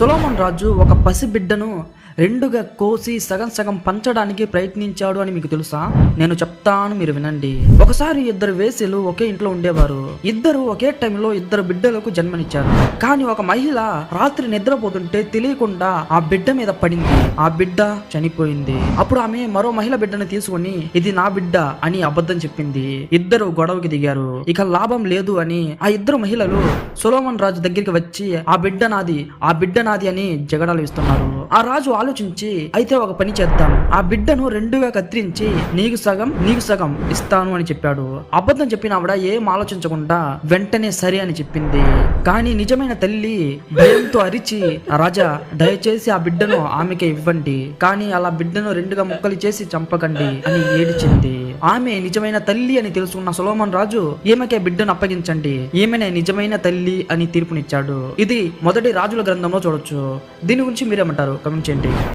Solomon రాజు ఒక పసిబిడ్డను రెండుగా కోసి సగం సగం పంచడానికి ప్రయత్నించాడు అని మీకు తెలుసా? నేను చెప్తాను మీరు వినండి. ఒకసారి ఇద్దరు వేసెలు ఒకే ఇంట్లో ఉండేవారు. ఇద్దరు ఒకే టైంలో ఇద్దరు బిడ్డలకు జన్మనిచ్చారు. కానీ ఒక మహిళ రాత్రి నిద్రపోతుంటే తెలియకుండా ఆ బిడ్డ మీద పడింది. ఆ బిడ్డ చనిపోయింది. అప్పుడు ఆమె మరో మహిళ బిడ్డను తీసుకుని ఇది నా బిడ్డ అని అబద్ధం చెప్పింది. ఇద్దరు గొడవకి దిగారు. ఇక లాభం లేదు అని ఆ ఇద్దరు మహిళలు సొలోమన్ రాజు దగ్గరికి వచ్చి ఆ బిడ్డ నాది ఆ బిడ్డ నాది అని జగడాలు ఇస్తున్నారు ఆ రాజు ఆలోచించి అయితే ఒక పని చేద్దాం. ఆ బిడ్డను రెండుగా కత్తిరించి నీకు సగం నీకు సగం ఇస్తాను అని చెప్పాడు. అబద్ధం చెప్పిన ఆవిడ ఏం ఆలోచించకుండా వెంటనే సరే అని చెప్పింది. కానీ నిజమైన తల్లి భయంతో అరిచి రాజా దయచేసి ఆ బిడ్డను ఆమెకే ఇవ్వండి. కానీ అలా బిడ్డను రెండుగా ముక్కలు చేసి చంపకండి అని ఏడిచింది. ఆమె నిజమైన తల్లి అని తెలుసుకున్న సొలోమన్ రాజు ఈమెకే బిడ్డను అప్పగించండి. ఈమెనే నిజమైన తల్లి అని తీర్పునిచ్చాడు. ఇది మొదటి రాజుల గ్రంథంలో చూడొచ్చు. దీని గురించి మీరేమంటారు? కమెంట్ చేయండి